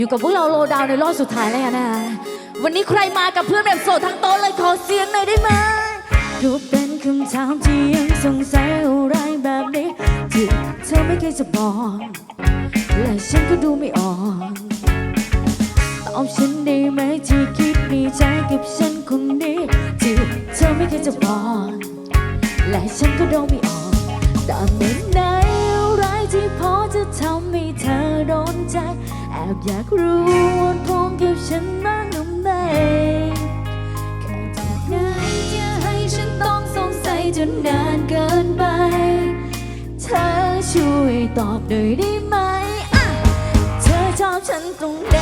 อยู่กับพวกเราโลดาวในรอบสุดท้ายแล้วกันนะ วันนี้ใครมากับเพื่อนแบบโสดทั้งโต๊ะเลยขอเสียงหน่อยได้ไหมดูเป็นคำถามที่ยังสงสัยอะไรแบบนี้ที่เธอไม่เคยจะบอกและฉันก็ดูไม่ออกตอบฉันได้ไหมที่คิดในใจกับฉันคนนี้ที่เธอไม่เคยจะบอกและฉันก็ดาไม่ออกแต่เมื่อไหนอะไรที่พอจะทำให้เธอโดนใจ แอบอยากรู้ว่าพรงกับฉันบ้างหรือไม่แค่จากไหนจะให้ฉันต้องสงสัยจนนานเกินไป เธอช่วยตอบหน่อยได้ไหม เธอชอบฉันตรงไหน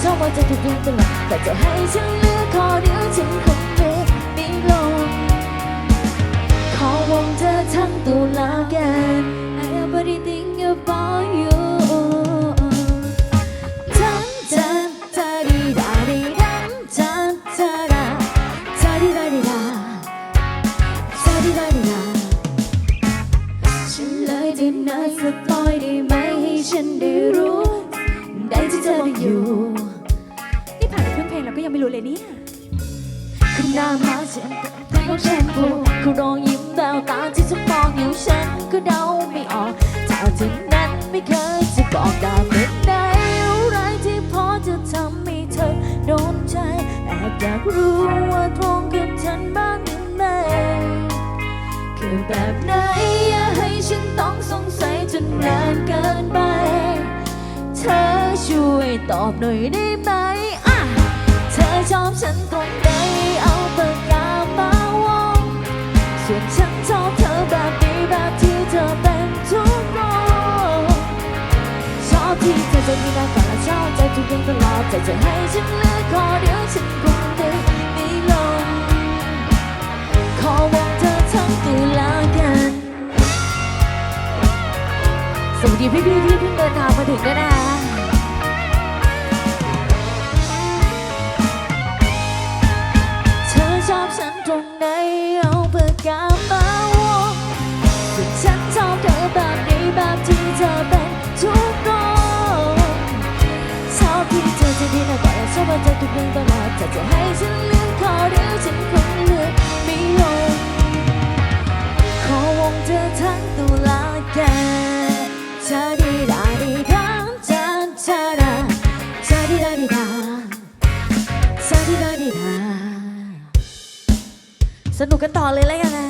ดีนะก่อนชอบว่าเธอถูกดึงตลอดแต่จะให้ฉันเลือกขอเดียวฉันคงไม่ไม่ลงขอวงเธอทั้งตัวแล้วกัน I already think about you จันจันจาดีดาดีดันจันจาดาจาดีดาดีดาจาดีดาดีดาฉันเลยได้นัดสปอยได้ไหมให้ฉันได้รู้ ได้ที่เธอได้อยู่ ก็ยังไม่รู้เลยเนี่ยคุณหน้ามาฉันเป็นของแชมพูคุณรอยยิ้มแววตาที่จะมองอยู่ฉันก็เดาไม่ออกถ้าเธอนั้นไม่เคยจะบอกได้เมื่อไหนอะไรที่พอจะทำให้เธอโดนใจแอบอยากรู้ว่าตรงกับฉันบ้างหรือไม่คือแบบไหนอย่าให้ฉันต้องสงสัยจนนานเกินไป เธอช่วยตอบหน่อยได้ไหม ชอบฉันตรงไหนเอาปากกามาวงส่วนฉันชอบเธอแบบนี้แบบที่เธอเป็นทุกโรชอบที่เธอจะมีหน้าตาชอบใจทุกอย่างตลอดแต่จะให้ฉันเลือกขอเดียวฉันคงเดินไม่ลงขอวอนเธอทั้งตัวลากันสวัสดีพี่พี่ๆที่เพิ่งเดินทางมาถึงด้วยนะคะ ไหนเอาปากกามาวงส่วนฉันชอบเธอแบบนี้แบบที่เธอเป็นทุกโรคชอบที่เธอจะดีนะแต่ชอบว่าเธอทุกเรื่องตลอดแต่จะให้ฉันลืมขอเดียวฉันคงลืมไม่ลงขอวงเธอทั้งตัว สนุกกันต่อเลยแล้วกันนะ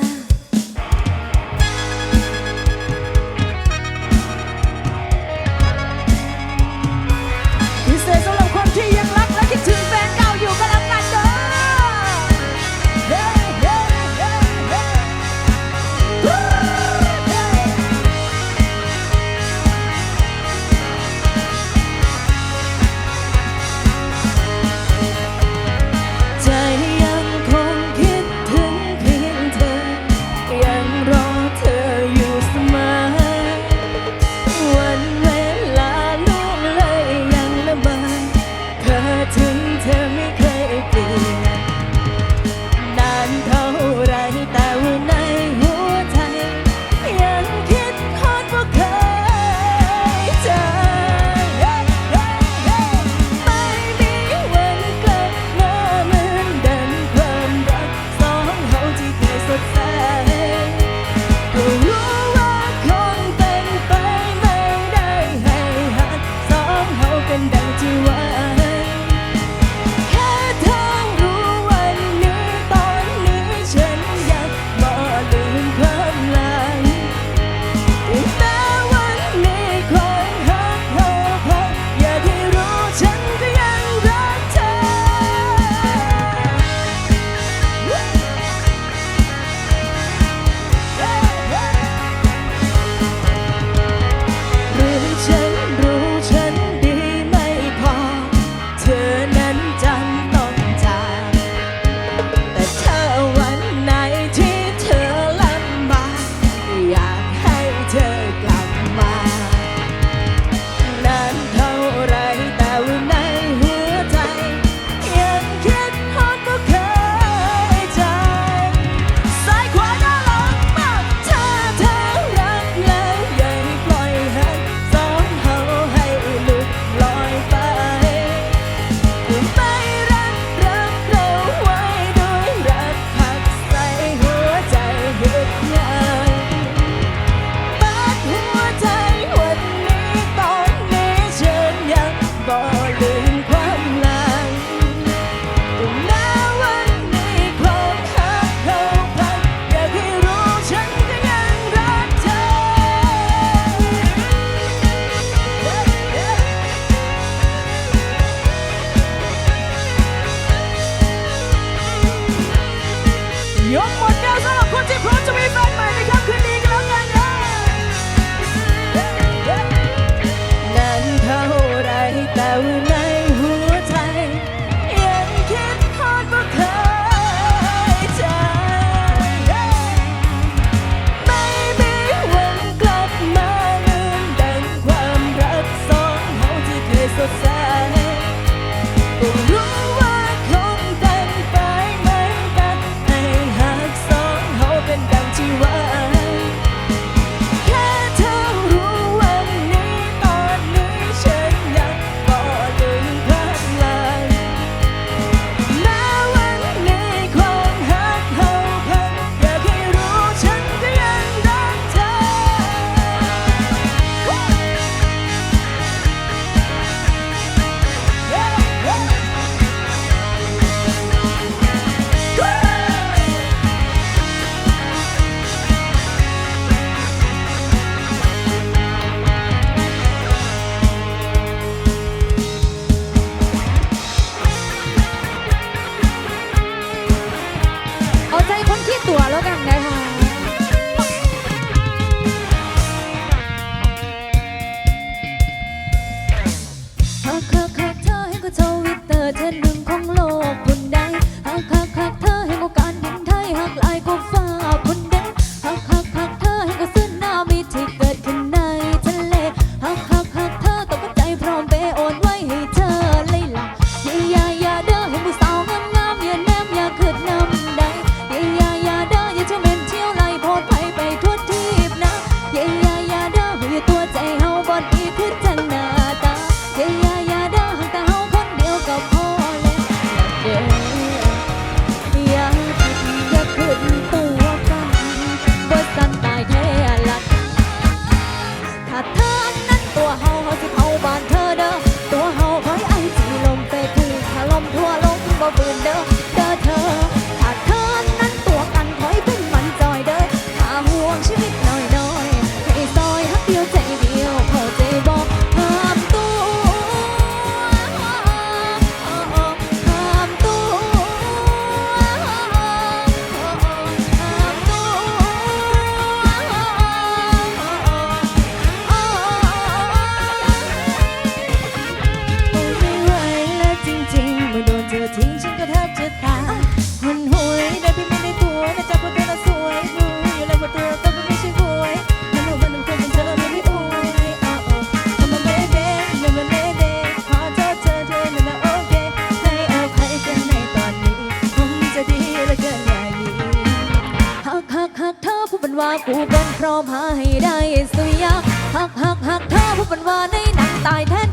tonight. มทั่วลมบ่ฝืนเด้อ กูเป็นพร้อมหาให้ได้สุริยะหักหักหักเธอผู้เป็นว่าในหนังตายแทน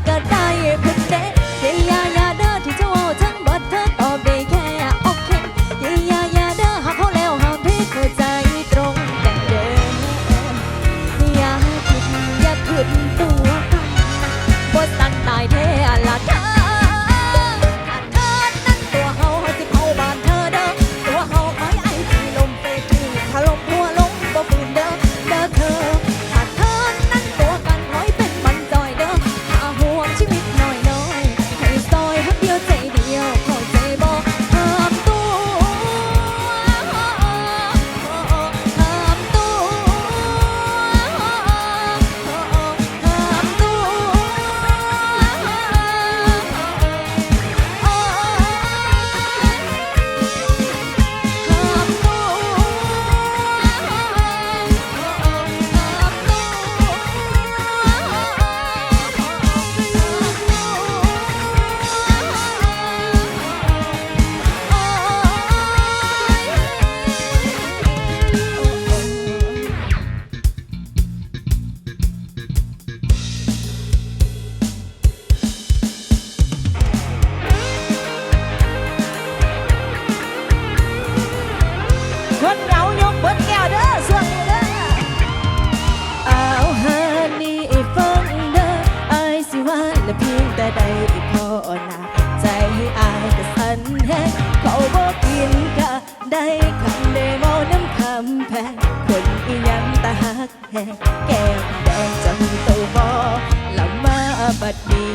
ดดี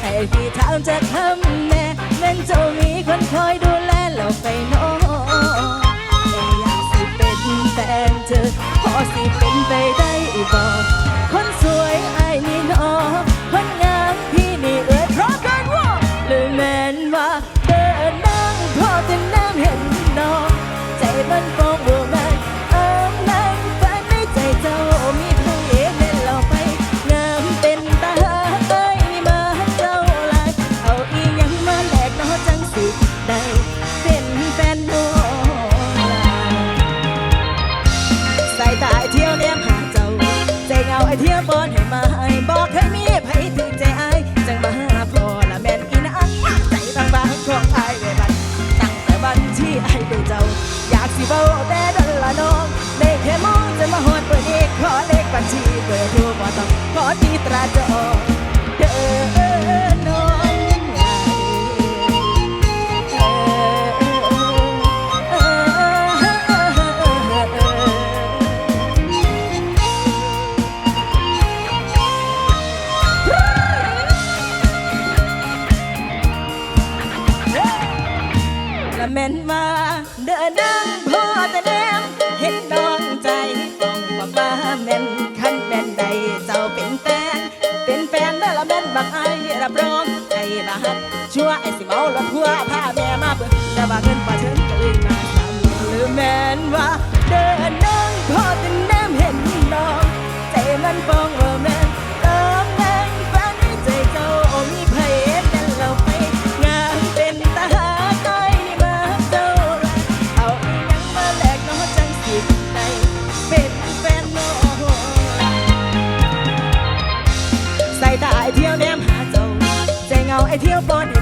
ให้พี่ถามจะทำแน่แม่นเจ้ามีคนคอยดูแลเราไปน้องอยากสิเป็นแฟนเธอพอสิ เทียบอนให้มาให้บอกให้มีไผถึงใจไอจังมาหาพอละแม่นอีนางใจบางบางของอายไว้บัดตั้งแต่วันที่ไอเยไนเจ้า อยากสิเบาแต่ดนละน้องได้แค่มองจะมาหดเปิดอีกขอเลขบัญชีเปิร์โทรบ่ต้องขอทีตราจอง ก็แม่นว่าเดินดังพอแต่แดมเห็นดองใจต้องป้าบ้าแม่นคันแม่นใดเจ้าเป็นแฟนเป็นแฟนได้ละแม่นบักไอ้รับรองไอ้มาฮักชัวไอ้สิเมาลดหัวร์พาแม่มาเบิ่งแต่ว่าเงินปลาเชิญก็เลยมา ไอเที่ยวบอลอีก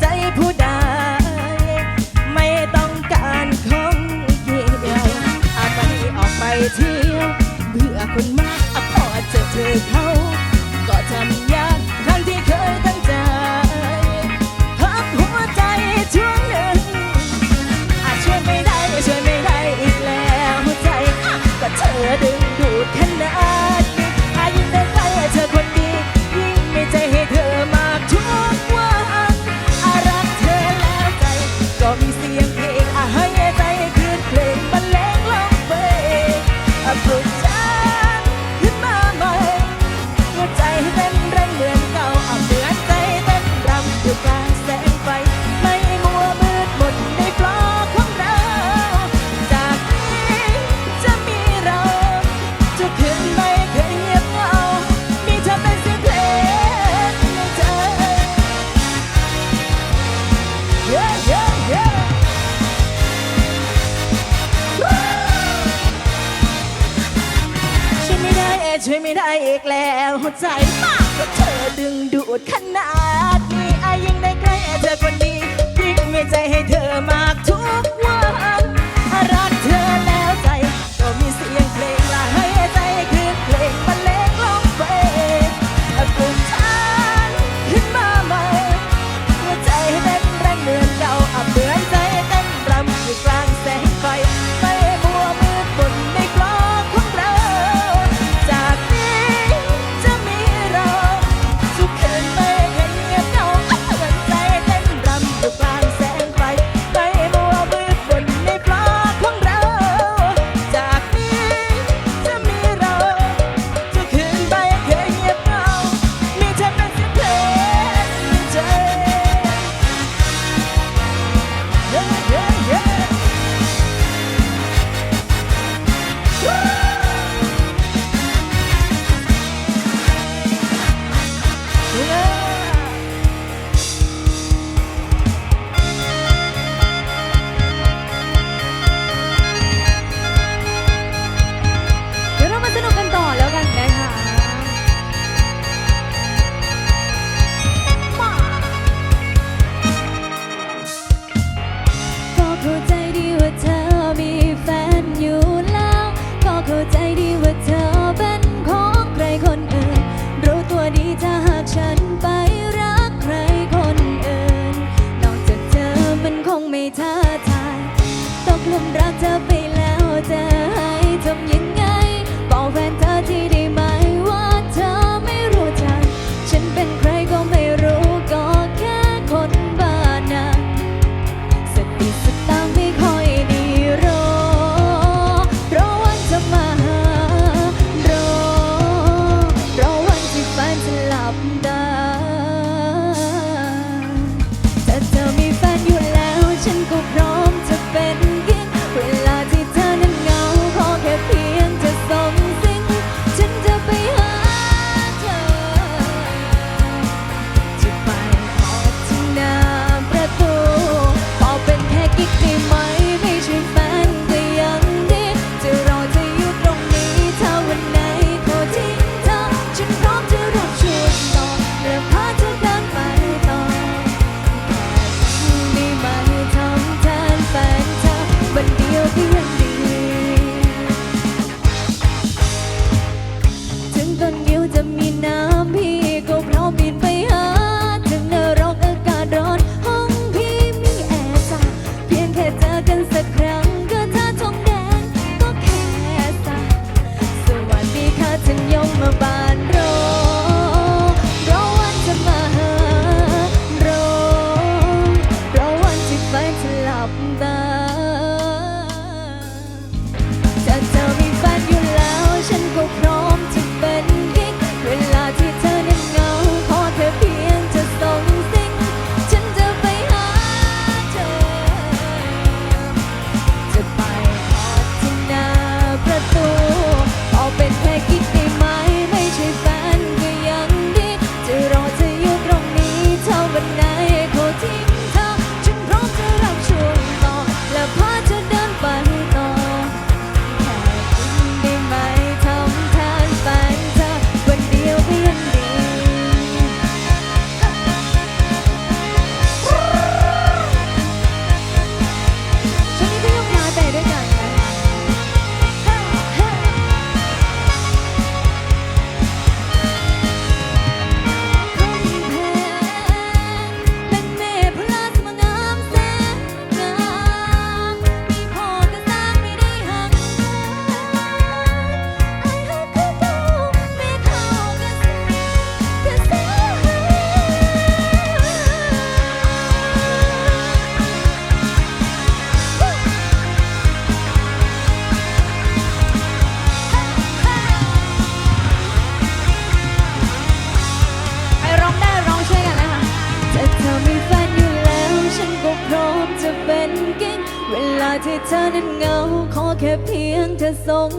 ใจผู้ใดไม่ต้องการของเกี่ยวอาไปออกไปเที่ยวเบื่อคนมากอพอเจอเธอเขา ง